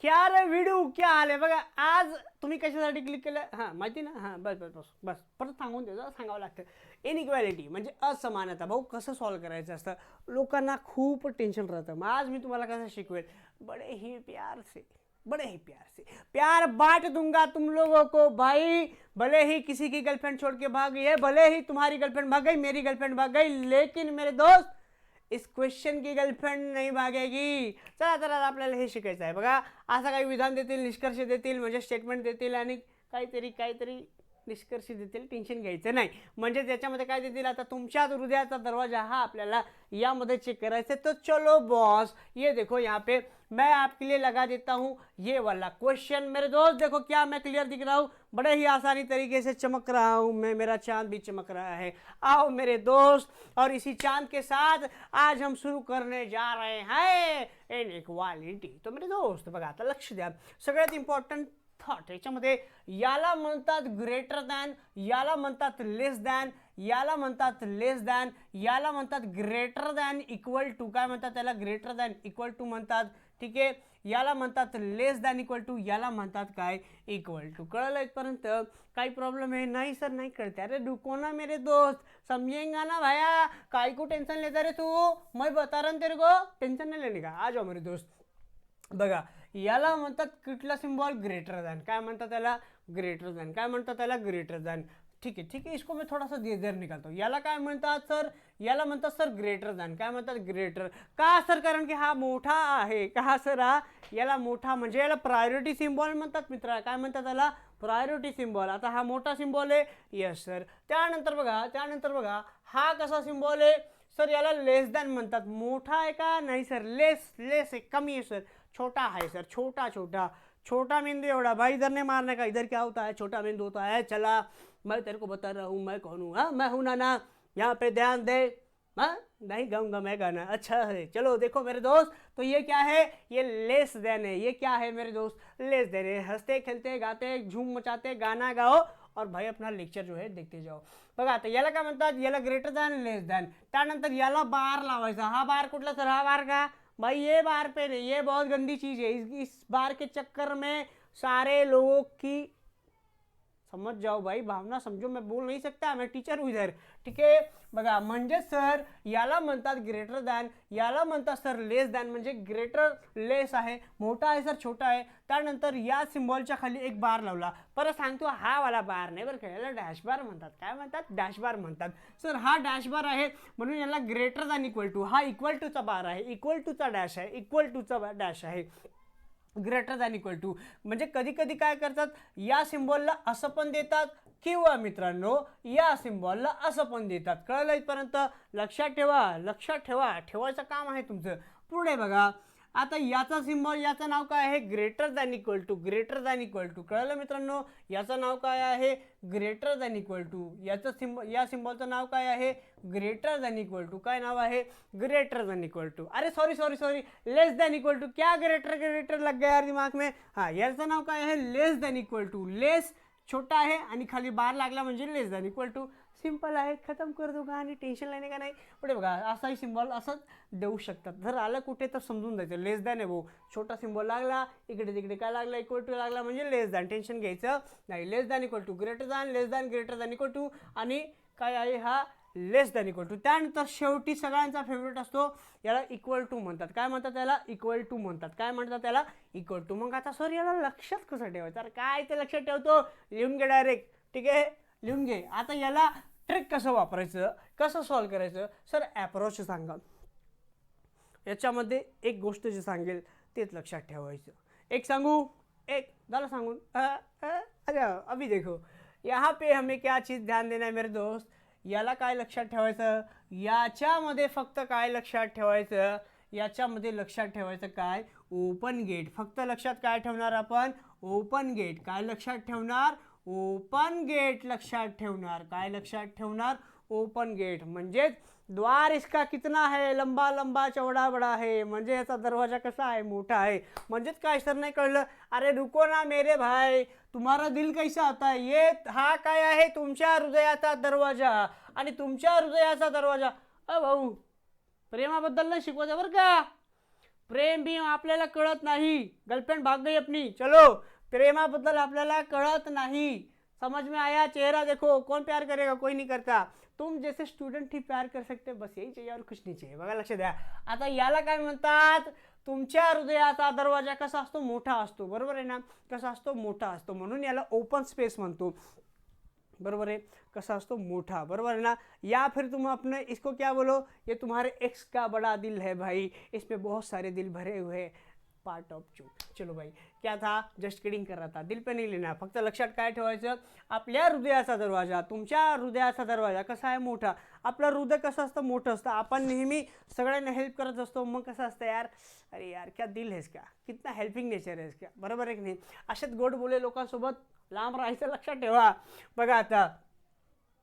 क्या रे विडू? क्या आले बघा, आज तुम्ही कशासाठी क्लिक केलं? हाँ, माहिती ना? हाँ, बस बस बस बस. परत सांगून देतो सांगावं लागतं. इनइक्वॅलिटी म्हणजे असमानता. भाऊ, कसं सॉल्व करायचं असतं? लोकांना खूप टेन्शन राहतं. मग आज मी तुम्हाला कसं शिकवेल? बडे ही प्यार से बड़े ही प्यार से प्यार बांट दूँगा तुम लोगों को, भाई. भले ही किसी की गर्लफ्रेंड छोड़ के भाग गई है, भले ही तुम्हारी गर्लफ्रेंड भाग गई, मेरी गर्लफ्रेंड भाग गई, लेकिन मेरे दोस्त इस क्वेश्चन की गर्लफ्रेंड नाही भागेगी चला चला आपल्याला हे शिकायचं आहे. बघा असं काही विधान देतील निष्कर्ष देतील म्हणजे स्टेटमेंट देतील आणि काहीतरी काहीतरी निष्कर्ष देतील टेन्शन घ्यायचं नाही. म्हणजे त्याच्यामध्ये काय देतील आता? हृदयाचा दरवाज़ा हा आपल्याला यामध्ये चेक है तो चलो बॉस ये देखो यहाँ पे. मैं आपके लिए लगा देता हूँ ये वाला क्वेश्चन मेरे दोस्त, देखो क्या मैं क्लियर दिख रहा हूँ. बड़े ही आसानी तरीके से चमक रहा हूँ मैं, मेरा चाँद भी चमक रहा है। आओ मेरे दोस्त, और इसी चाँद के साथ आज हम शुरू करने जा रहे हैं। इन इक्वालिटी तो मेरे दोस्त, बघा आता लक्ष द्या. सगळ्यात इम्पॉर्टंट थॉट याच्यामध्ये याला म्हणतात ग्रेटर दॅन याला म्हणतात लेस दॅन याला म्हणतात लेस दॅन याला म्हणतात ग्रेटर दॅन इक्वल टू काय म्हणतात त्याला? ग्रेटर दॅन इक्वल टू म्हणतात. ठीक आहे? याला म्हणतात लेस दॅन इक्वल टू याला म्हणतात काय? इक्वल टू कळलं इथपर्यंत? काही प्रॉब्लेम आहे? नाही सर नाही कळते. अरे रुको ना मेरे दोस्त? समझेगा ना भाया? काय को टेंशन लेता रे तू? मैं बता रहा तेरे को? टेंशन नाही लेने का? आ जाओ मेरे दोस्त. बघा याला म्हणतात कुठला सिम्बॉल ग्रेटर दॅन. काय म्हणतात त्याला? Greater than. काय म्हणतात त्याला? Greater than. ठीक आहे ठीक आहे. इसको मी थोडासा देर निकालतो याला काय म्हणतात सर? याला म्हणतात सर ग्रेटर दॅन. काय म्हणतात? ग्रेटर. का सर? कारण की हा मोठा आहे. का सर? हा? याला मोठा म्हणजे याला प्रायोरिटी सिम्बॉल म्हणतात मित्रा. काय म्हणतात त्याला? प्रायोरिटी सिम्बॉल आता हा मोठा सिम्बॉल आहे. यस सर त्यानंतर बघा त्यानंतर बघा. हा कसा सिम्बॉल आहे? सर याला लेस दॅन म्हणतात. मोठा आहे का? नाही सर. लेस लेस आहे. कमी आहे सर. छोटा है सर, छोटा छोटा। छोटा मेंदू एवढा भाई इधर नहीं मारने का, इधर क्या होता है? छोटा मेंदू होता है, चला। मैं तेरे को बता रहा हूँ, मैं कौन हूँ हाँ? मैं हूँ नाना। यहाँ पे ध्यान दे। हाँ? नहीं गाऊँगा मैं गाना। अच्छा है, चलो देखो मेरे दोस्त तो ये क्या है? ये लेस देन है, ये क्या है मेरे दोस्त? लेस देन है। हँसते, खेलते, गाते, झूम मचाते, गाना गाओ और भाई अपना लेक्चर जो आहे देखते जाओ। बघा आता याला काय म्हणतात याला ग्रेटर दॅन लेस दॅन त्यानंतर याला बार लावायचा। हा बार कुठला सर? हा बार का? भाई ये बार पे नहीं ये बहुत गंदी चीज़ है। इस, इस बार के चक्कर में सारे लोगों की समझ जाओ भाई भावना समजो मैं बोल नहीं सकता मैं टीचर हूँ इधर। ठीक आहे बघा म्हणजे सर याला म्हणतात ग्रेटर दॅन याला म्हणतात सर लेस दॅन म्हणजे ग्रेटर लेस आहे मोठा आहे सर छोटा आहे. त्यानंतर या सिम्बॉलच्या खाली एक बार लावला. परत सांगतो हा वाला बार नाही बरं का याला डॅश बार म्हणतात. काय म्हणतात? डॅश बार म्हणतात. सर हा डॅश बार आहे म्हणून याला ग्रेटर दॅन इक्वल टू हा इक्वल टूचा बार आहे इक्वल टूचा डॅश आहे इक्वल टूचा डॅश आहे. Greater than equal to. म्हणजे कधी कधी काय करतात या सिम्बॉलला असं पण देतात किंवा मित्रांनो या सिम्बॉलला असं पण देतात. कळलं इथपर्यंत? लक्षात ठेवा लक्षात ठेवा. ठेवायचं काम आहे तुमचं. पुढे बघा. आता याचा सिम्बॉल याचं नाव काय आहे? Greater than equal to greater than equal to कळलं मित्रांनो? याचं नाव काय आहे? ग्रेटर दॅन इक्वल टू याचं सिम्बॉल या सिम्बॉलचं नाव काय आहे? ग्रेटर दॅन इक्वल टू काय नाव आहे? ग्रेटर दॅन इक्वल टू अरे sorry sorry sorry less than equal to क्या ग्रेटर ग्रेटर लग गया यार दिमाग में? हां याचं नाव काय आहे? Less than equal to less छोटा आहे आणि खाली बार लागला म्हणजे less than equal to simple आहे खतम कर दो आणि टेन्शन नाही का नाही? पुढे बघा असाही सिम्बॉल असंच देऊ शकतात. जर आलं कुठे तर समजून जायचं. लेस दॅन आहे भाऊ. छोटा सिम्बॉल लागला इकडे तिकडे काय लागला इक्वल टू लागला म्हणजे लेस दॅन टेन्शन घ्यायचं नाही. Less than equal to greater than less than greater than equal to आणि काय आहे हा? लेस दॅन इक्वल टू त्यानंतर शेवटी सगळ्यांचा फेवरेट असतो. याला इक्वल टू म्हणतात. काय म्हणतात त्याला? इक्वल टू म्हणतात. काय म्हणतात त्याला? इक्वल टू मग आता सर याला लक्षात कसं ठेवायचं? अरे काय ते लक्षात ठेवतो? लिहून घे डायरेक्ट ठीक आहे? लिहून घे. आता याला ट्रिक कसं वापरायचं? कसं सॉल्व करायचं? सर ॲप्रोच सांगा. याच्यामध्ये एक गोष्ट जी सांगेल तेच लक्षात ठेवायचं. एक सांगू? एक. झालं सांगून. अरे अभी देखो. यहाँ पे हमें क्या चीज़ ध्यान देना है मेरे दोस्त? याला काय लक्षात ठेवायचं? याच्यामध्ये फक्त काय लक्षात ठेवायचं? याच्यामध्ये लक्षात ठेवायचं काय? ओपन गेट फक्त लक्षात काय ठेवणार आपण? ओपन गेट काय लक्षात ठेवणार? ओपन गेट लक्षात ठेवणार. काय लक्षात ठेवणार? Open gate. म्हणजेच द्वार इसका कितना है? लंबा लंबा चौड़ा बड़ा आहे म्हणजे याचा दरवाजा कसा आहे? मोठा आहे. म्हणजेच काय? सर नाही कळलं. अरे रुको ना मेरे भाई. तुम्हारा दिल कैसा आता ये हा काय आहे? तुमच्या हृदयाचा दरवाजा. आणि तुमच्या हृदयाचा दरवाजा. अ भाऊ प्रेमाबद्दल नाही शिकवायचं बरं का? प्रेम भीम आपल्याला कळत नाही. गर्लफ्रेंड भाग गई अपनी. चलो. प्रेमाबद्दल आपल्याला कळत नाही. समझ में आया चेहरा देखो कौन प्यार करेगा कोई नहीं करता. तुम जैसे स्टूडेंट ही प्यार कर सकते बस यही चाहिए और कुछ नहीं चाहिए. बघा लक्ष द्या. आता याला काय म्हणतात? तुमच्या हृदयाचा दरवाजा कसा असतो? मोठा असतो. बरोबर आहे ना? कसा असतो? मोठा असतो. म्हणून याला ओपन स्पेस म्हणतो. बरोबर है कसा असतो? मोठा. बरोबर है ना? या फिर तुम अपने इसको क्या बोलो? ये तुम्हारे एक्स का बड़ा दिल है भाई. इसमें बहुत सारे दिल भरे हुए हैं. पार्ट ऑफ चू चलो भाई क्या था जस्ट किडिंग कर रहा था दिल पे नाही लिहिणार. फक्त लक्षात काय ठेवायचं? आपल्या हृदयाचा दरवाजा तुमच्या हृदयाचा दरवाजा कसा आहे मोठा? आपलं हृदय कसं असतं? मोठं असतं. आपण नेहमी सगळ्यांना हेल्प करत असतो. मग कसं असतं यार? अरे यार क्या दिल आहेस क्या कितना हेल्पिंग नेचर आहेस क्या बरोबर आहे की नाही? असेच गोड बोले लोकांसोबत लांब राहायचं लक्षात ठेवा. बघा आता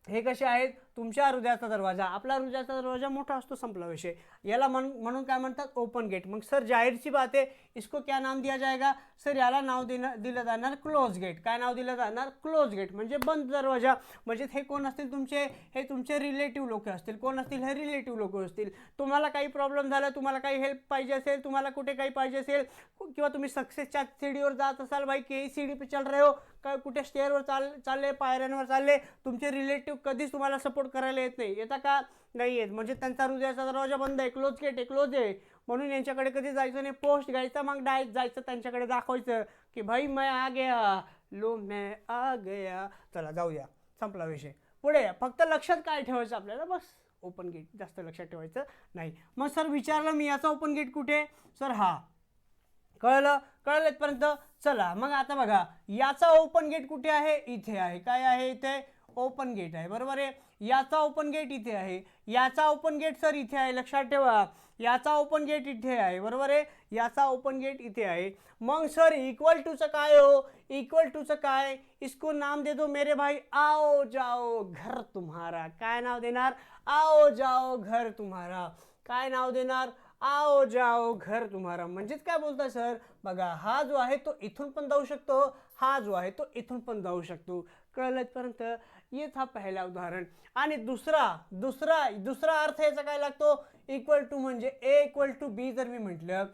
हे कसे आहेत? तुमच्या हृदयाचा दरवाजा आपला हृदयाचा दरवाजा मोठा असतो संपला विषय. याला म्हण म्हणून काय म्हणतात? ओपन गेट मग सर जाहीरची बात आहे इसको क्या नाम दिया जाएगा? सर याला नाव देणं दिलं जाणार क्लोज गेट काय नाव दिलं जाणार? क्लोज गेट म्हणजे बंद दरवाजा. म्हणजे हे कोण असतील तुमचे? हे तुमचे रिलेटिव्ह लोक असतील. कोण असतील? हे रिलेटिव्ह लोक असतील. तुम्हाला काही प्रॉब्लेम झाला तुम्हाला काही हेल्प पाहिजे असेल तुम्हाला कुठे काही पाहिजे असेल किंवा तुम्ही सक्सेसच्या सीडीवर जात असाल भाई के सीडी पे चल रहे हो काय कुठे स्टेअरवर चाल चालले पायऱ्यांवर चालले तुमचे रिलेटिव्ह कधीच तुम्हाला सपोर्ट करायला येत नाही. येता का? नाही येत. म्हणजे त्यांचा हृदयाचा दरवाजा बंद आहे. क्लोज गेट आहे. क्लोज आहे. म्हणून यांच्याकडे कधी जायचं नाही. पोस्ट घ्यायचं मग डायरेक्ट जायचं. त्यांच्याकडे दाखवायचं की भाई मैं आ गया. लो मैं आ गया. चला जाऊया. संपला विषय. पुढे फक्त लक्षात काय ठेवायचं आपल्याला? बस. ओपन गेट जास्त लक्षात ठेवायचं नाही. मग सर विचारलं मी याचा ओपन गेट कुठे? सर हा. कळलं? कळलं इथपर्यंत? चला. मग आता बघा. याचा ओपन गेट कुठे आहे? इथे आहे. काय आहे इथे? ओपन गेट आहे. बरोबर आहे? याचा ओपन गेट इथे आहे. याचा ओपन गेट सर इथे आहे. लक्षात ठेवा. याचा ओपन गेट इथे आहे. बरोबर आहे? याचा ओपन गेट इथे आहे. मग सर इक्वल टूचं काय हो? इक्वल टूचं काय? इसको नाम दे दो मेरे भाई. आओ जाओ घर तुम्हारा. काय नाव देणार? आओ जाओ घर तुम्हारा. काय नाव देणार? आओ जाओ घर तुम्हारा. म्हणजेच काय बोलता सर? बघा हा जो आहे तो इथून पण जाऊ शकतो. हा जो आहे तो इथून पण जाऊ शकतो. कळलं इथपर्यंत येच हा पहिला उदाहरण. आणि दुसरा दुसरा दुसरा अर्थ याचा काय लागतो? इक्वल टू म्हणजे ए इक्वल टू बी जर मी म्हटलं.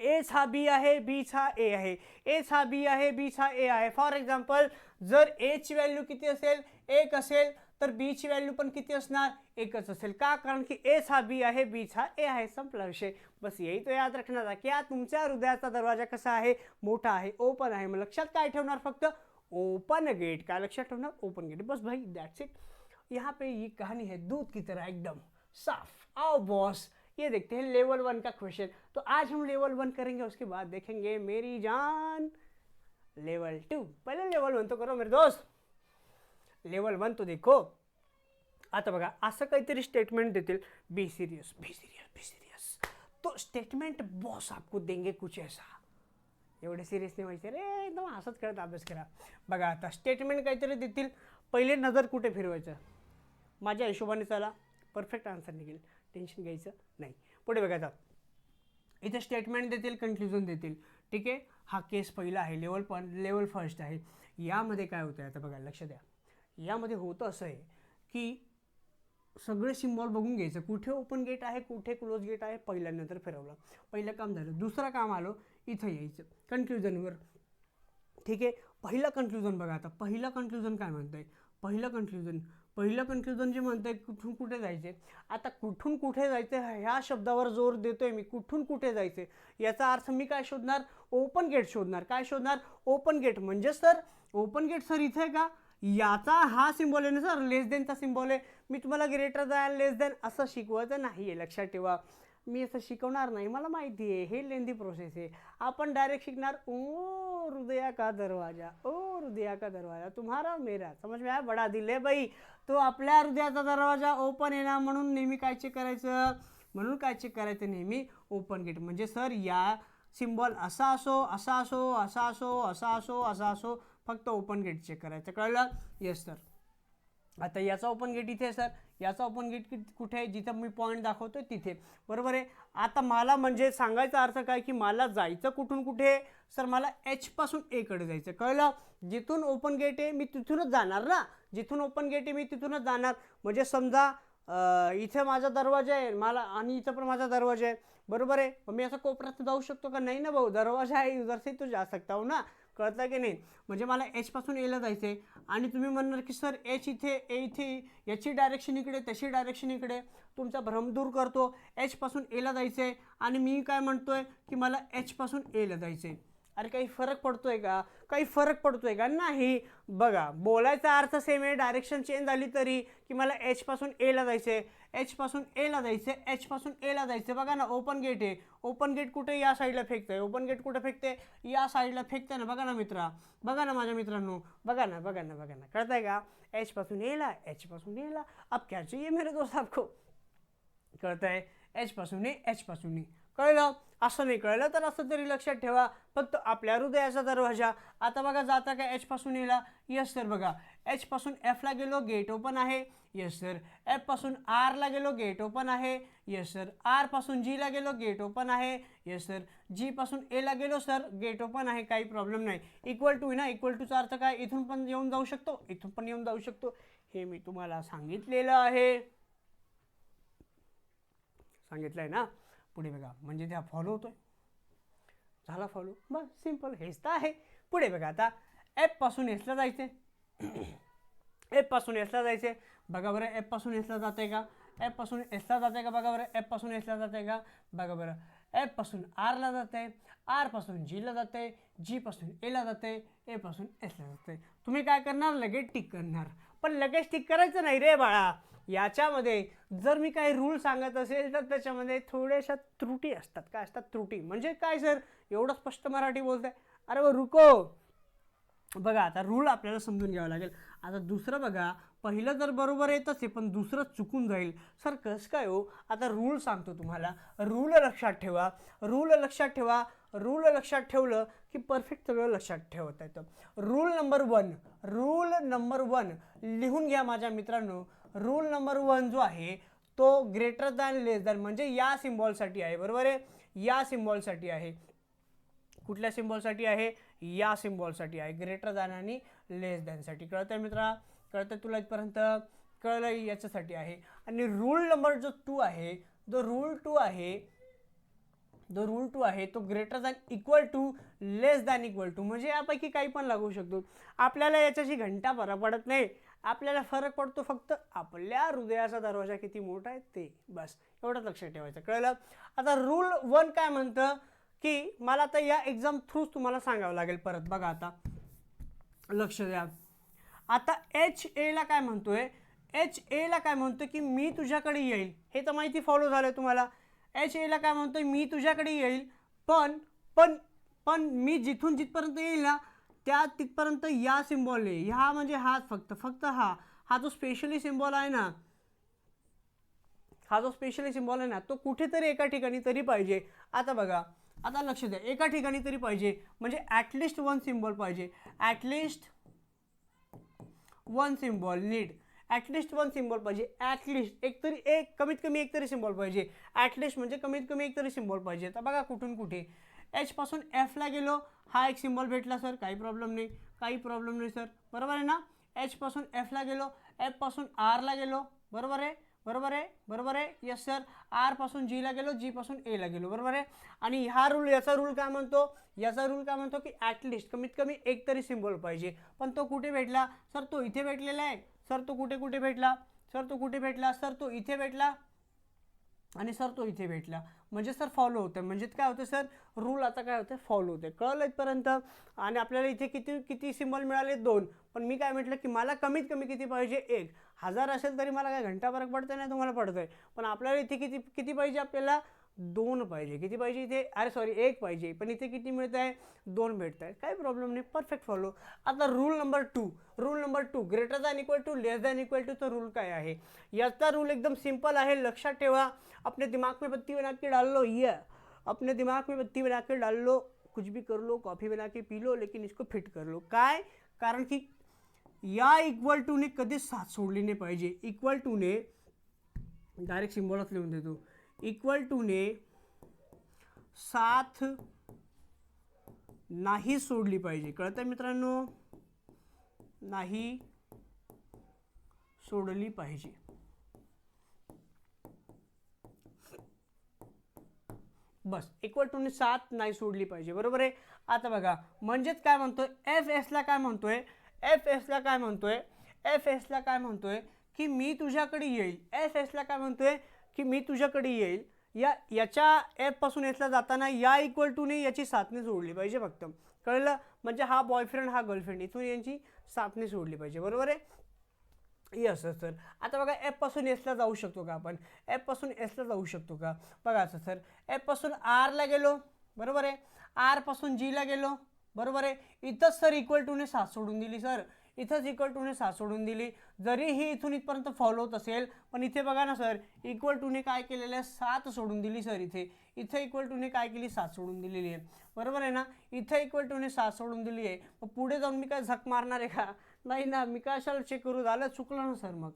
एच हा बी आहे बीच हा ए आहे. एच हा बी आहे बीच हा ए आहे. फॉर एक्झाम्पल जर एची व्हॅल्यू किती असेल? एक असेल तर बीची व्हॅल्यू पण किती असणार? एकच असेल. का? कारण की एच हा बी आहे बीच हा ए आहे. संपला विषय. बस यही तो याद रखणार की की तुमच्या हृदयाचा दरवाजा कसा आहे? मोठा आहे ओपन आहे. मग लक्षात काय ठेवणार फक्त? ओपन गेट का लक्षात ठेवणार ओपन गेट, बस भाई दैट्स इट यहाँ पे ये कहानी है, दूध की तरह एकदम साफ़। आओ बॉस ये देखते हैं लेवल वन का क्वेश्चन तो आज हम लेवल वन करेंगे, उसके बाद देखेंगे मेरी जान। लेवल टू पहले लेवल वन तो करो मेरे दोस्त। लेवल वन तो देखो। आता बघा, असं काहीतरी स्टेटमेंट देतील। Be serious be serious be serious तो स्टेटमेंट बॉस आपको देंगे कुछ ऐसा। एवढे सिरियसने व्हायचे. रे एकदम असंच करत अभ्यास करा. बघा आता स्टेटमेंट काहीतरी देतील. पहिले नजर कुठे फिरवायचं? माझ्या हिशोबाने चला परफेक्ट आन्सर निघेल. टेन्शन घ्यायचं नाही. पुढे बघा आता. इथे स्टेटमेंट देतील कन्क्ल्युजन देतील. ठीक आहे? हा केस पहिला आहे लेवल पण लेवल फर्स्ट आहे. यामध्ये काय होतं आता बघा लक्ष द्या. यामध्ये होतं असं आहे की सगळे सिम्बॉल बघून घ्यायचं. कुठे ओपन गेट आहे कुठे क्लोज गेट आहे पहिल्यानंतर फिरवलं. पहिलं काम झालं. दुसरं काम आलं इथं यायचं. कन्क्ल्युजनवर ठीक आहे? पहिलं कन्क्ल्युजन बघा आता. पहिलं कन्क्ल्युजन काय म्हणतंय? पहिलं कन्क्ल्युजन पहिलं कन्क्ल्युजन जे म्हणतंय कुठून कुठे जायचे आता कुठून कुठे जायचं ह्या शब्दावर जोर देतोय मी. कुठून कुठे जायचे याचा अर्थ मी काय शोधणार? ओपन गेट शोधणार. काय शोधणार? ओपन गेट म्हणजे सर ओपन गेट सर इथे आहे का? याचा हा सिम्बॉल आहे ना सर लेस देनचा सिम्बॉल आहे. मी तुम्हाला ग्रेटर दॅन लेस देन असं शिकवायचं नाही आहे लक्षात ठेवा. मी असं शिकवणार नाही मला माहिती आहे हे लेंदी प्रोसेस आहे. आपण डायरेक्ट शिकणार ओ हृदया का दरवाजा ओ हृदया का दरवाजा तुम्हारा मेरा समज मी बडा दिले बाई. तो आपल्या हृदयाचा दरवाजा ओपन आहे ना म्हणून नेहमी काय चेक करायचं? म्हणून काय चेक करायचं नेहमी? ओपन गेट म्हणजे सर या सिम्बॉल असा असो असा असो असा असो असा असो असा असो फक्त ओपन गेट चेक करायचं. कळलं? येस सर आता याचा ओपन गेट इथे आहे सर याचा ओपन गेट कुठे आहे? जिथं मी पॉईंट दाखवतोय तिथे. बरोबर आहे? आता मला म्हणजे सांगायचा अर्थ काय की मला जायचं कुठून कुठे? सर मला एचपासून एकडे जायचं कळलं? जिथून ओपन गेट आहे मी तिथूनच जाणार ना? जिथून ओपन गेट आहे मी तिथूनच जाणार. म्हणजे समजा इथे माझा दरवाजा आहे मला आणि इथं पण माझा दरवाजा आहे. बरोबर आहे? मग मी असं कोपऱ्यात जाऊ शकतो का? नाही ना भाऊ. दरवाजा आहे उधर से तो जा सकता हो ना. कळतं की नाही? म्हणजे मला एचपासून एला जायचं आहे आणि तुम्ही म्हणणार की सर एच इथे ए इथे याची डायरेक्शन इकडे त्याची डायरेक्शन इकडे. तुमचा भ्रम दूर करतो. एचपासून एला जायचं आहे आणि मी काय म्हणतो आहे की मला एचपासून एला जायचं आहे अरे काही फरक पडतो आहे का? काही फरक पडतो आहे का? नाही. बघा बोलायचा अर्थ सेम आहे. डायरेक्शन चेंज झाली तरी की मला एचपासून एला जायचं आहे एचपासून एला जायचं आहे एचपासून एला जायचं बघा ना ओपन गेट आहे. ओपन गेट कुठे? या साईडला फेकतंय. ओपन गेट कुठे फेकते या साईडला फेकते ना. बघा ना मित्रा. बघा ना माझ्या मित्रांनो. बघा ना बघा ना बघा ना. कळतंय का? एचपासून एला एचपासून एला अब क्या चाहिए मेरे दोस्त आपको? कळत आहे एचपासून ए एचपासून ए कळलं? असं नाही कळलं तर असं तरी लक्षात ठेवा. फक्त आपल्या हृदयाचा दरवाजा. आता बघा जाता का एचपासून एला यस सर बघा. एचपासून एफला गेलो गेट ओपन आहे. यस सर एफपासून आरला गेलो गेट ओपन आहे. यस सर आरपासून जीला गेलो गेट ओपन आहे. यस सर जीपासून एला गेलो सर गेट ओपन आहे. काही प्रॉब्लेम नाही. इक्वल टू ना? इक्वल टूचा अर्थ काय? इथून पण येऊन जाऊ शकतो. इथून पण येऊन जाऊ शकतो. हे मी तुम्हाला सांगितलेलं आहे. सांगितलं आहे ना? पुढे बघा. म्हणजे त्या फॉलो होतोय. झाला फॉलो बस सिंपल हेच तर आहे. पुढे बघा आता. ॲपपासून एसला जायचं ॲपपासून एसला जायचे बघा बरं ॲपपासून एसला जाते का? ॲपपासून एसला जाते का? बघा बरं ॲपपासून एसला जाते का? बघा बरं. ॲपपासून आरला जाते आरपासून जीला जाते जीपासून एला जाते एपासून एसला जाते तुम्ही काय करणार? लगेच टिक करणार. पण लगेच ठीक करायचं नाही रे बाळा. याच्यामध्ये जर मी काही रूल सांगत असेल तर त्याच्यामध्ये थोड्याशा त्रुटी असतात. काय असतात? त्रुटी. म्हणजे काय सर एवढं स्पष्ट मराठी बोलताय? अरे व रुको. बघा आता रूल आपल्याला समजून घ्यावं लागेल. आता दुसरं बघा पहिलं जर बरोबर येतच आहे पण दुसरं चुकून जाईल. सर कसं काय हो? आता रूल सांगतो तुम्हाला. रूल लक्षात ठेवा. रूल लक्षात ठेवा. रूल लक्षात ठेवलं की परफेक्ट सगळं लक्षात ठेवता येतं. Rule number one rule number one लिहून घ्या माझ्या मित्रांनो. रूल नंबर वन जो आहे तो ग्रेटर दॅन लेस दॅन म्हणजे या सिम्बॉलसाठी आहे बरोबर आहे? या सिम्बॉलसाठी आहे. कुठल्या सिम्बॉलसाठी आहे? या सिम्बॉलसाठी आहे. ग्रेटर दॅन आणि लेस दॅनसाठी कळतंय मित्रा? कळतंय तुला इथपर्यंत? कळलं याच्यासाठी आहे. आणि रूल नंबर जो टू आहे जो रूल टू आहे जो रूल टू आहे तो greater than equal to less than equal to म्हणजे यापैकी काही पण लागू शकतो. आपल्याला याच्याशी घंटा फरक पडत नाही. आपल्याला फरक पडतो फक्त आपल्या हृदयाचा दरवाजा किती मोठा आहे ते. बस एवढंच लक्षात ठेवायचं. कळलं? आता रूल वन काय म्हणतं? की मला आता या एक्झाम थ्रूच तुम्हाला सांगावं लागेल परत. बघा आता. लक्ष द्या. आता एच एला काय म्हणतोय? एच एला काय म्हणतो की मी तुझ्याकडे येईल. हे तर माहिती फॉलो झालं तुम्हाला. एच एला काय म्हणतोय मी तुझ्याकडे येईल पण पण पण मी जिथून जिथपर्यंत येईल ना त्या तिथपर्यंत या सिम्बॉल ह्या म्हणजे हा फक्त फक्त हा. हा जो स्पेशली सिम्बॉल आहे ना हा जो स्पेशली सिम्बॉल आहे ना तो कुठेतरी एका ठिकाणी तरी पाहिजे. आता बघा आता लक्ष द्या एका ठिकाणी तरी पाहिजे म्हणजे ॲटलिस्ट वन सिम्बॉल पाहिजे. At least one symbol need at least one symbol पाहिजे. ॲटलिस्ट एक तरी एक कमीत कमी एक तरी सिम्बॉल पाहिजे. ॲटलिस्ट म्हणजे कमीत कमी एक तरी सिम्बॉल पाहिजे. तर बघा कुठून कुठे. एचपासून एफला गेलो हा एक सिम्बॉल भेटला सर काही प्रॉब्लेम नाही. काही प्रॉब्लेम नाही सर बरोबर आहे ना? एचपासून एफला गेलो एफपासून आरला गेलो. बरोबर आहे? बरोबर आहे? बरोबर आहे? यस सर आरपासून जीला गेलो जीपासून एला गेलो. बरोबर आहे? आणि हा रूल याचा रूल काय म्हणतो? याचा रूल काय म्हणतो? की ॲटलिस्ट कमीत कमी एक तरी सिम्बॉल पाहिजे. पण तो कुठे भेटला? सर तो इथे भेटलेला आहे. सर तो कुठे कुठे भेटला? सर तो कुठे भेटला? सर तो इथे भेटला? आणि सर तो इथे भेटला. म्हणजे सर फॉलो होतं. म्हणजे काय होतं सर? रूल आता काय होतं? फॉलो होते. कळलं इथपर्यंत? आणि आपल्याला इथे किती किती सिम्बॉल मिळाले? दोन. पण मी काय म्हटलं की मला कमीत कमी किती पाहिजे? एक. हजार असेल तरी मला काय घंटा फरक पडतं नाही तुम्हाला पडतं आहे पण आपल्याला इथे किती किती पाहिजे आपल्याला? दोन पाहिजे. किती पाहिजे इथे? अरे सॉरी एक पाहिजे. पण इथे किती मिळत आहे दोन भेटत आहे काही प्रॉब्लेम नाही. परफेक्ट फॉलो आता rule number two rule number two greater than equal to less than equal टूचा rule काय आहे? याचा रूल एकदम सिंपल आहे. लक्षात ठेवा. अपने दिमाग में बत्ती बना के डाल लो ये अपने दिमाग में बत्ती बना के डाल लो कुछ भी कर लो. कॉफी बना के पी लो लेकिन इसको फिट कर लो. काय? कारण की या इक्वल टूने कधीच साथ सोडली नाही पाहिजे. इक्वल टूने डायरेक्ट सिम्बॉलच लिहून देतो. इक्वल टू ने साथ नाही सोडली पाहिजे. कळतं मित्रांनो? नाही सोडली पाहिजे. बस इक्वल टूने सात नाही सोडली पाहिजे. बरोबर आहे? आता बघा म्हणजेच काय म्हणतोय? एफ एसला काय म्हणतोय? एफ एसला काय म्हणतोय? एफ एसला काय म्हणतोय? की मी तुझ्याकडे येईल. एफ एसला काय म्हणतोय? की मी तुझ्याकडे येईल. या याच्या ॲपपासून एसला जाताना या इक्वल टूने याची सातने सोडली पाहिजे फक्त. कळलं? म्हणजे हा बॉयफ्रेंड हा गर्लफ्रेंड इथून यांची सातने सोडली पाहिजे. बरोबर आहे? यस सर आता बघा ॲपपासून एसला जाऊ शकतो का आपण? ॲपपासून एसला जाऊ शकतो का? बघा असं सर ॲपपासून आरला गेलो. बरोबर आहे? आरपासून जीला गेलो. बरोबर आहे? इथंच सर इक्वल टूने साथ सोडून दिली सर इथंच इक्वल टूने सात सोडून दिली. जरी ही इथून इथपर्यंत फॉलो होत असेल पण इथे बघा ना सर इक्वल टूने काय केलेलं आहे? सात सोडून दिली सर इथे. इथं इक्वल टूने काय केली? सात सोडून दिलेली आहे. बरोबर आहे ना? इथं इक्वल टूने सात सोडून दिली आहे. मग पुढे जाऊन मी काय झक मारणार आहे का? नाही ना मी कशाला चेक करू? झालं चुकलं ना सर मग.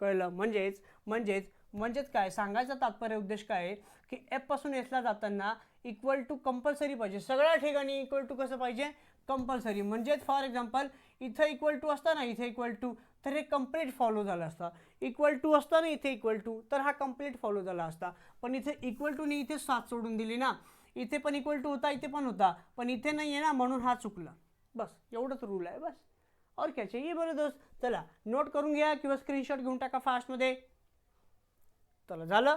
कळलं? म्हणजेच म्हणजेच म्हणजेच काय? सांगायचा तात्पर्य उद्देश काय आहे? की एफपासून एसला जाताना इक्वल टू कंपल्सरी पाहिजे. सगळ्या ठिकाणी इक्वल टू कसं पाहिजे? कंपल्सरी म्हणजेच फॉर एक्झाम्पल इथं इक्वल टू असताना इथे इक्वल टू तर हे कंप्लीट फॉलो झालं असता. इक्वल टू असताना इथे इक्वल टू तर हा कंप्लीट फॉलो झाला असता. पण इथे इक्वल टूने इथे सात सोडून दिली ना इथे पण इक्वल टू होता इथे पण होता पण इथे नाही आहे ना म्हणून हा चुकला. बस एवढंच रूल आहे बस. और क्या चाहिए बरं दोस्त? चला नोट करून घ्या किंवा स्क्रीनशॉट घेऊन टाका फास्टमध्ये चला झालं.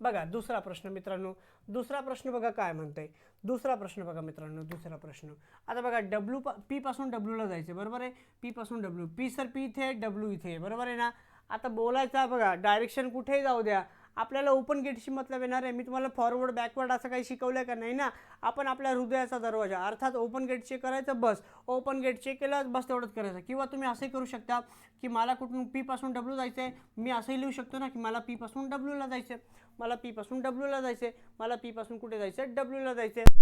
बघा दुसरा प्रश्न मित्रांनो. दुसरा प्रश्न बघा काय म्हणतंय. दुसरा प्रश्न बघा मित्रांनो दुसरा प्रश्न. आता बघा डब्ल्यू पा पी पासून डब्ल्यूला जायचं बरोबर आहे? पी पासून डब्ल्यू पी सर पी इथे आहे डब्ल्यू इथे आहे बरोबर आहे ना? आता बोलायचा बघा डायरेक्शन कुठेही जाऊ द्या. आपल्याला ओपन गेटशी मतलब येणार आहे. मी तुम्हाला फॉरवर्ड बॅकवर्ड असं काही शिकवलं का? नाही ना? आपण आपल्या हृदयाचा दरवाजा अर्थात ओपन गेट चेक करायचं बस. ओपन गेट चेक केलं बस तेवढंच करायचं. किंवा तुम्ही असंही करू शकता की मला कुठून पी पासून डब्ल्यू जायचं आहे मी असंही लिहू शकतो ना की मला पी पासून डब्ल्यूला जायचं आहे मला पीपासून डब्ल्यूला जायचं आहे मला पीपासून कुठे जायचं आहे डब्ल्यूला जायचं आहे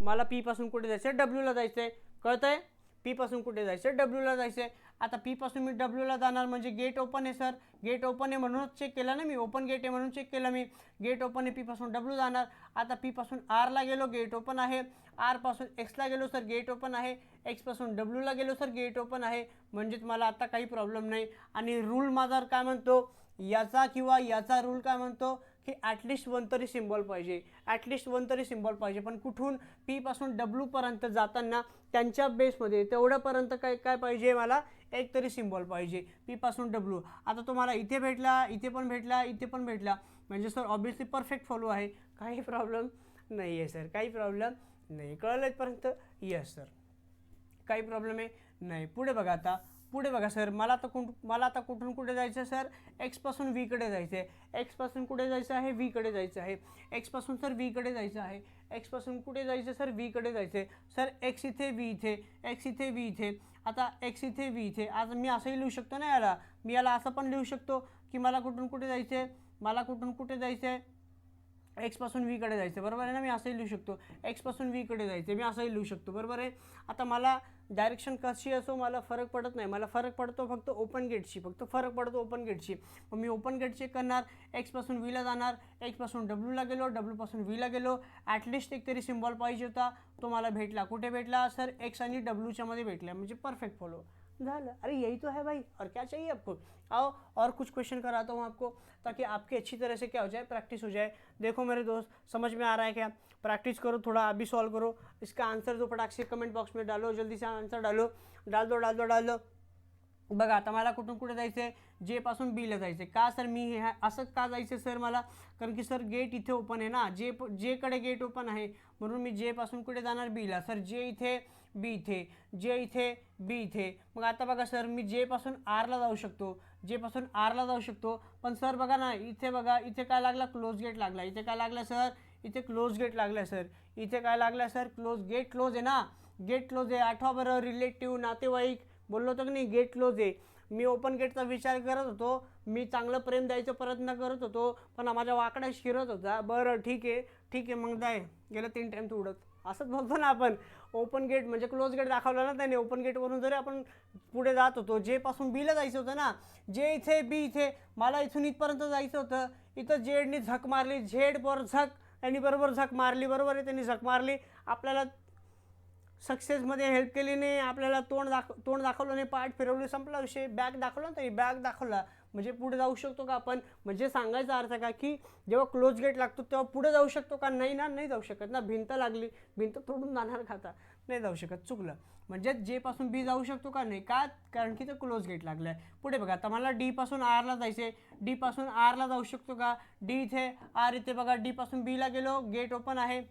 मला पीपासून कुठे जायचं आहे डब्ल्यूला जायचं आहे कळतं आहे पीपासून कुठे जायचं आहे डब्ल्यूला जायचं आहे आता पीपासून मी डब्ल्यूला जाणार म्हणजे गेट ओपन आहे सर गेट ओपन आहे म्हणूनच चेक केलं ना मी. ओपन गेट आहे म्हणून चेक केलं मी. गेट ओपन आहे पीपासून डब्ल्यू जाणार. आता पीपासून आरला गेलो गेट ओपन आहे. आरपासून एक्सला गेलो सर गेट ओपन आहे. एक्सपासून डब्ल्यूला गेलो सर गेट ओपन आहे. म्हणजेच मला आता काही प्रॉब्लेम नाही. आणि रूल माझा काय म्हणतो? याचा किंवा याचा रूल काय म्हणतो? की ॲटलिस्ट वन तरी सिम्बॉल पाहिजे. ॲटलिस्ट वन तरी सिम्बॉल पाहिजे. पण कुठून पीपासून डब्ल्यूपर्यंत जाताना त्यांच्या बेसमध्ये तेवढ्यापर्यंत काय काय पाहिजे मला? एक तरी सिम्बॉल पाहिजे. पीपासून डब्ल्यू आता तुम्हाला इथे भेटला इथे पण भेटला इथे पण भेटला. म्हणजे सर ऑब्विसली परफेक्ट फॉलो आहे. काही प्रॉब्लेम नाही आहे सर काही प्रॉब्लेम नाही. कळलं इथपर्यंत? येस सर काही प्रॉब्लेम आहे? नाही. पुढे बघा आता. पुढे बघा सर. मला आता कुठ मला आता कुठून कुठे जायचं आहे सर? एक्सपासून व्हीकडे जायचं आहे एक्सपासून कुठे जायचं आहे? व्हीकडे जायचं आहे. एक्सपासून सर व्हीकडे जायचं आहे. एक्सपासून कुठे जायचं सर? व्हीकडे जायचं आहे सर एक्स इथे व्ही इथे. एक्स इथे व्ही इथे. आता एक्स इथे व्ही इथे. आता मी असंही लिहू शकतो ना याला? मी याला असं पण लिहू शकतो की मला कुठून कुठे जायचं आहे मला कुठून कुठे जायचं आहे एक्सपासून व्हीकडे जायचं. बरोबर आहे ना? मी असंही लिहू शकतो. एक्सपासून व्हीकडे जायचं. मी असंही लिहू शकतो. बरोबर आहे? आता मला डायरेक्शन कशी असो मला फरक पडत नाही. मला फरक पडतो फक्त ओपन गेटशी फक्त फरक पडतो ओपन गेटशी मग मी ओपन गेट चेक करणार. एक्सपासून व्हीला जाणार. एक्सपासून डब्ल्यूला गेलो. डब्ल्यूपासून व्हीला गेलो. ॲटलिस्ट एक तरी सिम्बॉल पाहिजे होता. तो मला भेटला. कुठे भेटला? सर एक्स आणि डब्ल्यूच्यामध्ये भेटला. म्हणजे परफेक्ट फॉलो अरे यही तो है भाई, और क्या चाहिए आपको? आओ, और कुछ क्वेश्चन कराता हूँ आपको, ताकि आपकी अच्छी तरह से क्या हो जाए प्रैक्टिस हो जाए। देखो मेरे दोस्त, समझ में आ रहा है क्या? प्रैक्टिस करो, थोड़ा अभी सॉल्व करो। इसका आंसर जो पटाख से कमेंट बॉक्स में डालो, जल्दी से आंसर डालो। डाल दो डाल दो डाल दो। बघा आता मला कुठून कुठे जायचं जे पासून बीला जायचं आहे. का सर, मी हे, असं का जायचं सर मला? कारण की सर गेट इथे ओपन आहे ना. जे जेकडे गेट ओपन आहे, म्हणून मी जे पासून कुठे जाणार? बीला सर, जे इथे बी इथे जे इथे बी इथे. मग आता बघा सर मी जेपासून आरला जाऊ शकतो जेपासून आरला जाऊ शकतो पण सर बघा ना इथे बघा इथे काय लागला? क्लोज गेट लागला. इथे काय लागला सर? इथे क्लोज गेट लागला सर. इथे काय लागला सर? क्लोज गेट क्लोज आहे ना? गेट क्लोज आहे. आठवा बरं रिलेटिव्ह नातेवाईक. बोललो होतो की नाही? गेट क्लोज आहे. मी ओपन गेटचा विचार करत होतो. मी चांगलं प्रेम द्यायचा प्रयत्न करत होतो. पण माझ्या वाकड्या शिरत होता. बरं ठीक आहे. ठीक आहे मग जाय. गेलं तीन टाईम तू उडत. असंच बोलतो ना आपण ओपन गेट म्हणजे क्लोज गेट दाखवला ना त्याने ओपन गेटवरून जरी आपण पुढे जात होतो जे पासून बीला जायचं होतं ना जे इथे बी इथे मला इथून इथपर्यंत जायचं होतं इथं जेडनी झक मारली झेडवर झक त्यांनी बरोबर झक मारली बरोबर आहे त्यांनी झक मारली आपल्याला सक्सेसमध्ये हेल्प केली नाही आपल्याला तोंड दाख तोंड दाखवलं नाही पाठ फिरवली संपला विषय बॅग दाखवला ना तरी बॅग दाखवला म्हणजे पुढे जाऊ शकतो का आपण? म्हणजे सांगायचा अर्थ का की जेव्हा क्लोज गेट लागतो तेव्हा पुढे जाऊ शकतो का? नाही ना नाही जाऊ शकत ना. भिंत लागली भिंत तोडून जाणार खाता नाही जाऊ शकत चुकलं. म्हणजे जे पासून बी जाऊ शकतो का? नाही. का? कारण की ते क्लोज गेट लागलं आहे पुढे बघा आता मला डी पासून आरला जायचं आहे डी पासून आरला जाऊ शकतो का? डी इथे आर इथे बघा डी पासून बीला गेलो गेट ओपन आहे.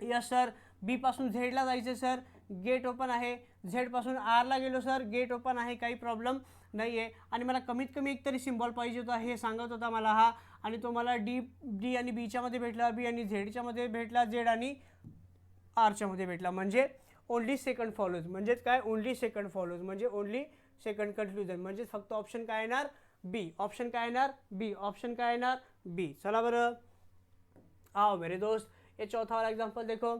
यस सर बी पासून झेडला जायचं सर गेट ओपन आहे. झेडपासून आरला गेलो सर गेट ओपन आहे. काही प्रॉब्लेम नाही आहे आणि मला कमीत कमी एक तरी सिम्बॉल पाहिजे होता हे सांगत होता मला हा. आणि तो मला डी डी आणि बीच्यामध्ये भेटला बी आणि झेडच्यामध्ये भेटला झेड आणि आरच्यामध्ये भेटला. म्हणजे ओन्ली सेकंड फॉलोज म्हणजेच काय? ओन्ली सेकंड फॉलोज म्हणजे ओन्ली सेकंड कन्क्लुजन म्हणजे फक्त ऑप्शन काय येणार? बी ऑप्शन काय येणार? बी ऑप्शन काय येणार? बी चला बरं. आओ मेरे दोस्त. ये चौथा वाला एग्जाम्पल देखो.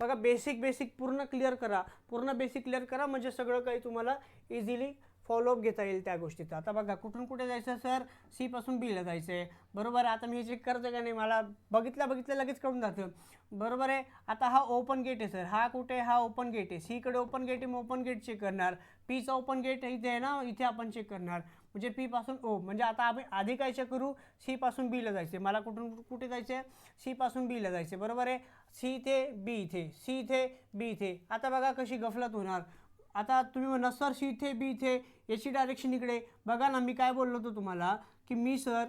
बघा बेसिक बेसिक पूर्ण क्लिअर करा. पूर्ण बेसिक क्लिअर करा म्हणजे सगळं काही तुम्हाला इझिली फॉलोअप घेता येईल त्या गोष्टीचा. आता बघा कुठून कुठे जायचं सर सीपासून बीला जायचं आहे बरोबर आहे आता मी हे चेक करतो का नाही मला बघितलं बघितलं लगेच कळून जातं. बरोबर आहे आता हा ओपन गेट आहे सर हा कुठे? हा ओपन गेट आहे. सीकडे ओपन गेट आहे मग ओपन गेट चेक करणार. पीचा ओपन गेट इथे आहे ना इथे आपण चेक करणार. म्हणजे पी पासून ओ म्हणजे आता आपण आधी काय चेक करू? सी पासून बीला जायचे मला कुठून कुठे जायचं आहे सी पासून बीला जायचे बरोबर आहे? सी इथे बी इथे. सी इथे बी इथे. आता बघा कशी गफलत होणार. आता तुम्ही म्हणा सर सी इथे बी इथे. याची डायरेक्शन इकडे. बघा ना मी काय बोललो होतो तुम्हाला की मी सर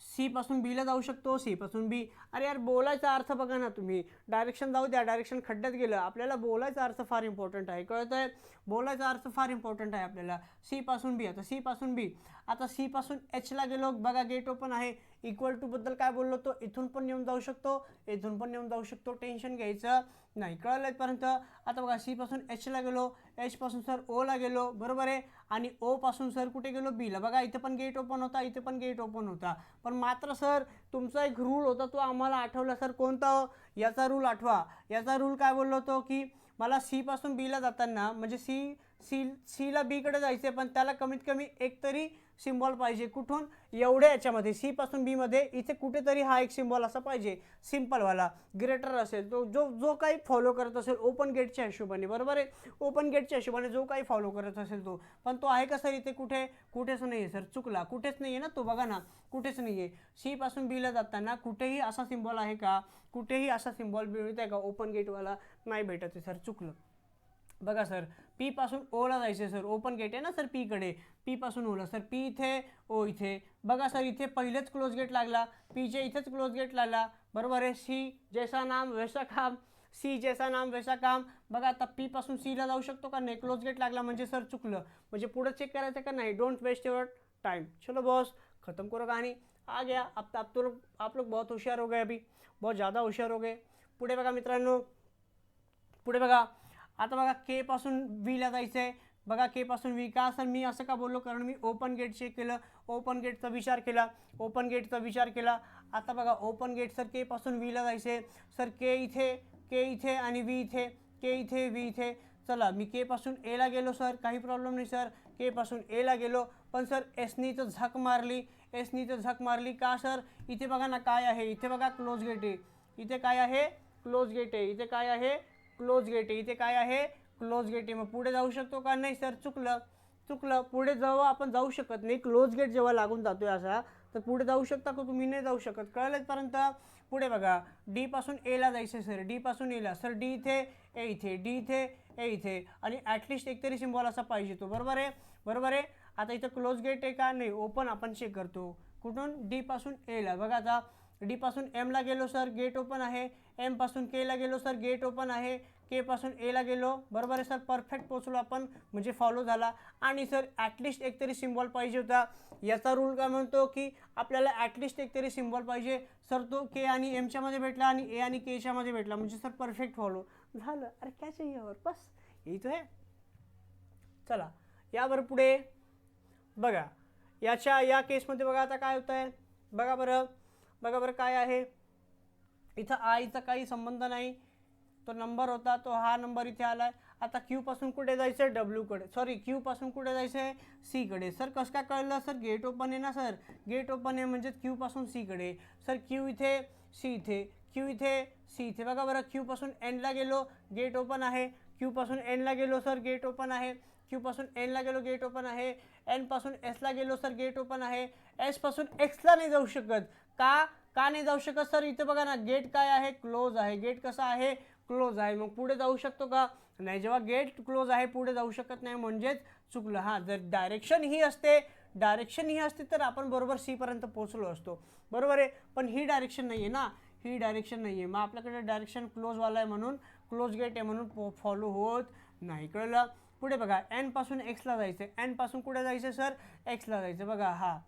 सी पासून बीला जाऊ शकतो सी पासून बी अरे यार बोलायचा अर्थ बघा ना तुम्ही. डायरेक्शन जाऊ द्या डायरेक्शन खड्ड्यात गेलं. आपल्याला बोलायचा अर्थ फार इम्पॉर्टंट आहे. कळत आहे बोलायचा अर्थ फार इम्पॉर्टंट आहे आपल्याला. सी पासून बी आता सी पासून बी आता सी पासून एचला गेलो. बघा गेट ओपन आहे. इक्वल टू बद्दल काय बोललो तो? इथून पण येऊन जाऊ शकतो. इथून पण येऊन जाऊ शकतो. टेन्शन घ्यायचं. नाही कळलं इथपर्यंत आता बघा सीपासून एचला गेलो एचपासून सर ओला गेलो बरोबर आहे? आणि ओपासून सर कुठे गेलो? बीला बघा इथं पण गेट ओपन होता इथे पण गेट ओपन होता. पण मात्र सर तुमचा एक रूल होता तो आम्हाला आठवला सर कोणता? हो? याचा रूल आठवा. याचा रूल काय बोललो होतो की मला सीपासून बीला जाताना म्हणजे सी सी सीला बीकडे जायचं आहे पण त्याला कमीत कमी एक तरी सिम्बॉल पाहिजे कुठून? एवढ्या याच्यामध्ये. सी पासून बीमध्ये इथे कुठेतरी हा एक सिम्बॉल असा पाहिजे. सिम्पलवाला ग्रेटर असेल. तो जो जो काही फॉलो करत असेल ओपन गेटच्या हिशोबाने. बरोबर आहे? ओपन गेटच्या हिशोबाने जो काही फॉलो करत असेल तो. पण तो आहे का सर इथे कुठे? कुठेच नाही आहे सर. चुकला. कुठेच नाही आहे ना तो. बघा ना. कुठेच नाही आहे सी पासून बीला जाताना कुठेही असा सिम्बॉल आहे का? कुठेही असा सिम्बॉल मिळत आहे का ओपन गेटवाला नाही भेटत आहे सर. चुकलं. बघा सर पीपासून ओला जायचं सर. ओपन गेट आहे ना सर पीकडे पीपासून ओला सर पी इथे ओ इथे. बघा सर इथे पहिलेच क्लोज गेट लागला. पीचे इथेच क्लोज गेट लागला. बरोबर आहे? सी जैसा नाम वैसा काम. सी जैसा नाम वैसा काम. बघा आता पीपासून सीला जाऊ शकतो का नाही? क्लोज गेट लागला म्हणजे सर चुकलं. म्हणजे पुढं चेक करायचं का नाही? डोंट वेस्ट युअर टाइम चलो बॉस खत्म करो कहानी आ गया. अब आप तो लोग आप लोग बहुत होशियार हो गए अभी. बहुत ज़्यादा होशियार हो गए. पुढे बघा मित्रांनो. पुढे बघा. आता बघा के पासून वीला जायचं आहे बघा के पासून वी का सर मी असं का बोललो? कारण मी ओपन गेट चेक केलं. ओपन गेटचा विचार केला. ओपन गेटचा विचार केला. आता बघा ओपन गेट सर के पासून वीला जायचं आहे सर के इथे के इथे आणि वी इथे. के इथे वी इथे. चला मी के पासून एला गेलो सर काही प्रॉब्लेम नाही सर के पासून एला गेलो. पण सर एसनी तर झक मारली. एसनी तर झक मारली का सर इथे बघा ना काय आहे. इथे बघा क्लोज गेट आहे. इथे काय आहे? क्लोज गेट आहे. इथे काय आहे? क्लोज गेट आहे. इथे काय आहे? क्लोज गेट आहे. मग पुढे जाऊ शकतो का? नाही सर चुकलं. चुकलं. पुढे जेव्हा आपण जाऊ शकत नाही क्लोज गेट जेव्हा लागून जातो आहे असा तर पुढे जाऊ शकता का तुम्ही? नाही जाऊ शकत. कळलंचपर्यंत पुढे बघा. डीपासून एला जायचं सर. डीपासून एला सर डी इथे ए इथे. डी इथे ए इथे. आणि ॲटलिस्ट एक तरी सिम्बॉल असा पाहिजे तो. बरोबर आहे? बरोबर आहे? आता इथं क्लोज गेट आहे का? नाही. ओपन आपण चेक करतो. कुठून? डीपासून एला बघा आता डी पासून एमला गेलो सर. गेट ओपन आहे. एमपासून केला गेलो सर. गेट ओपन आहे. के पासून एला गेलो. बरोबर आहे सर. परफेक्ट पोचलो आपण. म्हणजे फॉलो झाला. आणि सर ॲटलिस्ट एक तरी सिम्बॉल पाहिजे होता. याचा रूल काय म्हणतो की आपल्याला ॲटलिस्ट एक तरी सिम्बॉल पाहिजे. सर तो के आणि एमच्यामध्ये भेटला आणि ए आणि केच्यामध्ये भेटला. म्हणजे सर परफेक्ट फॉलो झालं. अरे काय चाहिए और बस. येतो आहे. चला. यावर पुढे. बघा. याच्या या केसमध्ये बघा आता काय होतं आहे बघा बरं. बघा बरं काय आहे. इथं आईचा काही संबंध नाही. तो नंबर होता तो हा नंबर इथे आला आहे आता क्यूपासून कुठे जायचं आहे डब्ल्यूकडे सॉरी क्यूपासून कुठे जायचं आहे सीकडे सर कसं काय कळलं? सर गेट ओपन आहे ना सर गेट ओपन आहे म्हणजे क्यूपासून सीकडे सर क्यू इथे सी इथे. क्यू इथे सी इथे. बघा बरं क्यूपासून एनला गेलो गेट ओपन आहे. क्यूपासून एनला गेलो सर गेट ओपन आहे. क्यूपासून एनला गेलो गेट ओपन आहे. एनपासून एसला गेलो सर गेट ओपन आहे. एसपासून एक्सला नाही जाऊ शकत. का? का नाही जाऊ शकत? सर इथं बघा ना गेट काय आहे? क्लोज आहे. गेट कसा आहे? क्लोज आहे. मग पुढे जाऊ शकतो का? नाही जेव्हा गेट क्लोज आहे पुढे जाऊ शकत नाही म्हणजेच चुकलं. हां जर डायरेक्शन ही असते डायरेक्शन ही असते तर आपण बरोबर सीपर्यंत पोचलो असतो. बरोबर आहे? पण ही डायरेक्शन नाही आहे ना. ही डायरेक्शन नाही आहे मग आपल्याकडे डायरेक्शन क्लोजवाला आहे म्हणून क्लोज गेट आहे म्हणून फॉलो होत नाही. कळलं? पुढे बघा. एनपासून एक्सला जायचं आहे एनपासून कुठे जायचं सर? एक्सला जायचं बघा हा.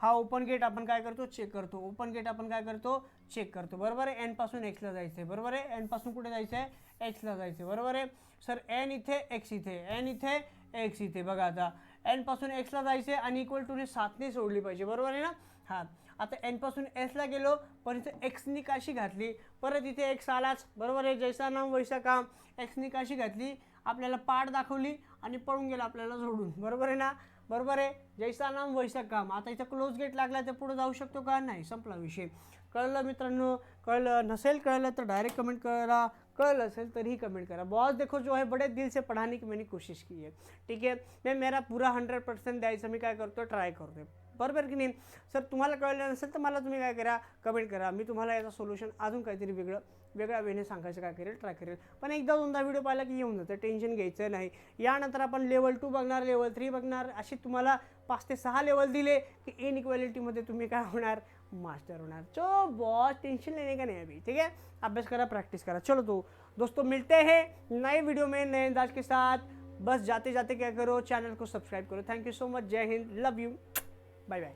हा ओपन गेट आपण काय करतो? चेक करतो. ओपन गेट आपण काय करतो? चेक करतो. बरोबर आहे? एनपासून एक्सला जायचं आहे बरोबर आहे? एनपासून कुठे जायचं आहे एक्सला जायचं आहे बरोबर आहे? सर एन इथे एक्स इथे. एन इथे एक्स इथे. बघा आता. एनपासून एक्सला जायचं आहे आणि इक्वल टूने सातने सोडली पाहिजे. बरोबर आहे ना? हां. आता एनपासून एसला गेलो पण इथे एक्सनी काशी घातली. परत इथे एक्स आलाच. बरोबर आहे? जैसा नाम वैसा काम. एक्सनी काशी घातली. आपल्याला पाठ दाखवली. आणि पळून गेला आपल्याला सोडून बरोबर आहे ना? बरोबर आहे? जैसा नाम वैसा काम. आता इथं क्लोज गेट लागला तर पुढे जाऊ शकतो का? नाही. संपला विषय. कळलं मित्रांनो? कळलं नसेल कळलं तर डायरेक्ट कमेंट करा. कळलं असेल तरीही कमेंट करा. बॉस देखो जो है बड़े दिल से पढ़ाने की मैंने कोशिश की है. ठीक है? मैं मेरा पूरा हंड्रेड पर्सेंट द्यायचं. मी काय करतो ट्राय करतोय. बरोबर की नाही? सर तुम्हाला कळलं नसेल तर मला तुम्ही काय करा? कमेंट करा. मी तुम्हाला याचं सोल्युशन अजून काहीतरी वेगळं वेगळ्या वेने सांगायचं काय करेल ट्राय करेल. पण एकदा दोनदा व्हिडिओ पाहिला की येऊन जातं टेन्शन घ्यायचं नाही. यानंतर आपण लेवल टू बघणार लेवल थ्री बघणार अशी तुम्हाला पाच ते सहा लेवल दिले की इन इक्वॅलिटीमध्ये तुम्ही काय होणार? मास्टर होणार. चो बॉस टेंशन लेने का नहीं अभी? ठीक है अभ्यास करा प्रैक्टिस करा. चलो तो. दोस्तों मिलते हैं नए वीडियो में नए अंदाज के साथ. बस जाते जाते क्या करो? चैनल को सब्सक्राइब करो. Thank you so much Jai Hind. Love you bye bye